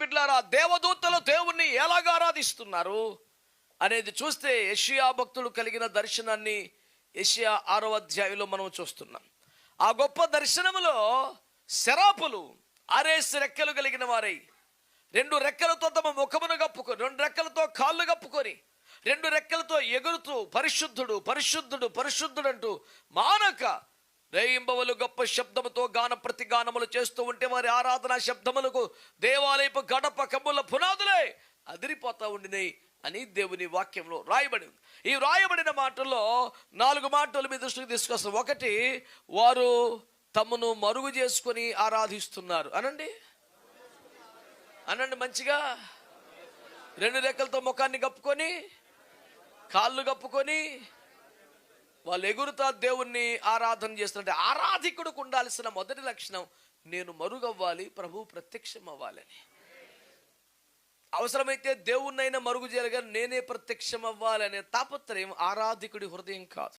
బిడ్లారా దేవదూతలు దేవుణ్ణి ఎలాగ ఆరాధిస్తున్నారు అనేది చూస్తే యషియా భక్తులు కలిగిన దర్శనాన్ని యషియా ఆరో అధ్యాయంలో మనం చూస్తున్నాం. ఆ గొప్ప దర్శనములో శరాపులు ఆరేసి రెక్కలు కలిగిన వారై రెండు రెక్కలతో తమ ముఖమును కప్పుకొని రెండు రెక్కలతో కాళ్ళు కప్పుకొని రెండు రెక్కలతో ఎగురుతూ పరిశుద్ధుడు పరిశుద్ధుడు పరిశుద్ధుడు అంటూ మానక రేయింబవలు గొప్ప శబ్దముతో గాన ప్రతిగానములు చేస్తూ ఉంటే వారి ఆరాధన శబ్దములకు దేవ గడప కమ్ముల పునాదులే అదిరిపోతా ఉండినాయి అని దేవుని వాక్యంలో రాయబడి ఉంది. ఈ రాయబడిన మాటల్లో నాలుగు మాటలు మీ దృష్టికి తీసుకొస్తాం ఒకటి వారు తమను మరుగు చేసుకొని ఆరాధిస్తున్నారు. అనండి? అనండి మంచిగా? రెండు రెక్కలతో ముఖాన్ని కప్పుకొని కాళ్ళు కప్పుకొని వాళ్ళు ఎగురుతా దేవుణ్ణి ఆరాధన చేస్తుంటే ఆరాధికుడికి ఉండాల్సిన మొదటి లక్షణం నేను మరుగవ్వాలి ప్రభు ప్రత్యక్షం అవ్వాలని అవసరమైతే దేవుణ్ణైనా మరుగు చేయగా నేనే ప్రత్యక్షం అవ్వాలనే తాపత్రయం ఆరాధికుడి హృదయం కాదు.